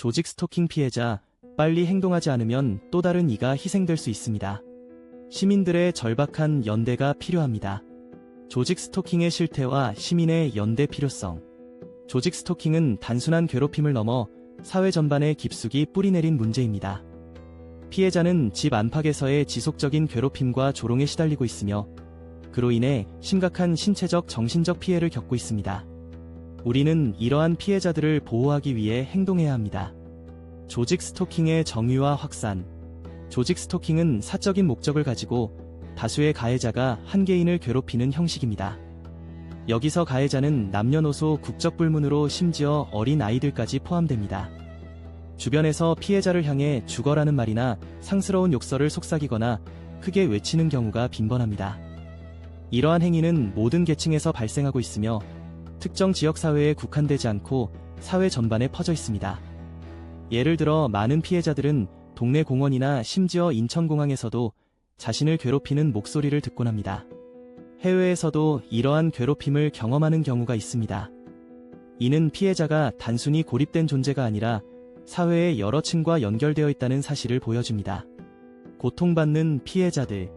조직 스토킹 피해자, 빨리 행동하지 않으면 또 다른 이가 희생될 수 있습니다. 시민들의 절박한 연대가 필요합니다. 조직 스토킹의 실태와 시민의 연대 필요성. 조직 스토킹은 단순한 괴롭힘을 넘어 사회 전반에 깊숙이 뿌리내린 문제입니다. 피해자는 집 안팎에서의 지속적인 괴롭힘과 조롱에 시달리고 있으며 그로 인해 심각한 신체적 정신적 피해를 겪고 있습니다. 우리는 이러한 피해자들을 보호하기 위해 행동해야 합니다. 조직 스토킹의 정의와 확산. 조직 스토킹은 사적인 목적을 가지고 다수의 가해자가 한 개인을 괴롭히는 형식입니다. 여기서 가해자는 남녀노소 국적 불문으로 심지어 어린 아이들까지 포함됩니다. 주변에서 피해자를 향해 죽어라는 말이나 상스러운 욕설을 속삭이거나 크게 외치는 경우가 빈번합니다. 이러한 행위는 모든 계층에서 발생하고 있으며 특정 지역 사회에 국한되지 않고 사회 전반에 퍼져 있습니다. 예를 들어 많은 피해자들은 동네 공원이나 심지어 인천공항에서도 자신을 괴롭히는 목소리를 듣곤 합니다. 해외에서도 이러한 괴롭힘을 경험하는 경우가 있습니다. 이는 피해자가 단순히 고립된 존재가 아니라 사회의 여러 층과 연결되어 있다는 사실을 보여줍니다. 고통받는 피해자들.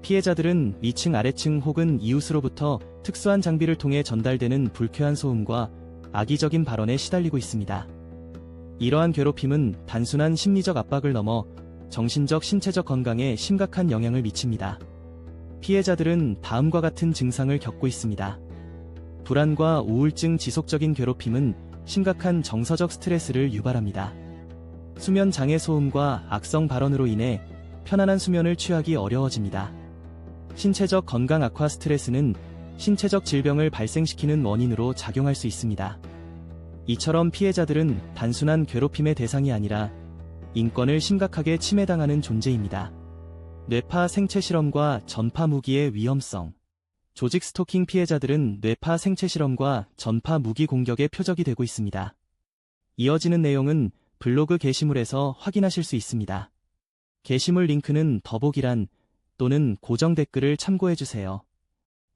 피해자들은 위층 아래층 혹은 이웃으로부터 특수한 장비를 통해 전달되는 불쾌한 소음과 악의적인 발언에 시달리고 있습니다. 이러한 괴롭힘은 단순한 심리적 압박을 넘어 정신적 신체적 건강에 심각한 영향을 미칩니다. 피해자들은 다음과 같은 증상을 겪고 있습니다. 불안과 우울증 지속적인 괴롭힘은 심각한 정서적 스트레스를 유발합니다. 수면 장애 소음과 악성 발언으로 인해 편안한 수면을 취하기 어려워집니다. 신체적 건강 악화 스트레스는 신체적 질병을 발생시키는 원인으로 작용할 수 있습니다. 이처럼 피해자들은 단순한 괴롭힘의 대상이 아니라 인권을 심각하게 침해당하는 존재입니다. 뇌파 생체 실험과 전파 무기의 위험성. 조직 스토킹 피해자들은 뇌파 생체 실험과 전파 무기 공격의 표적이 되고 있습니다. 이어지는 내용은 블로그 게시물에서 확인하실 수 있습니다. 게시물 링크는 더보기란 또는 고정 댓글을 참고해주세요.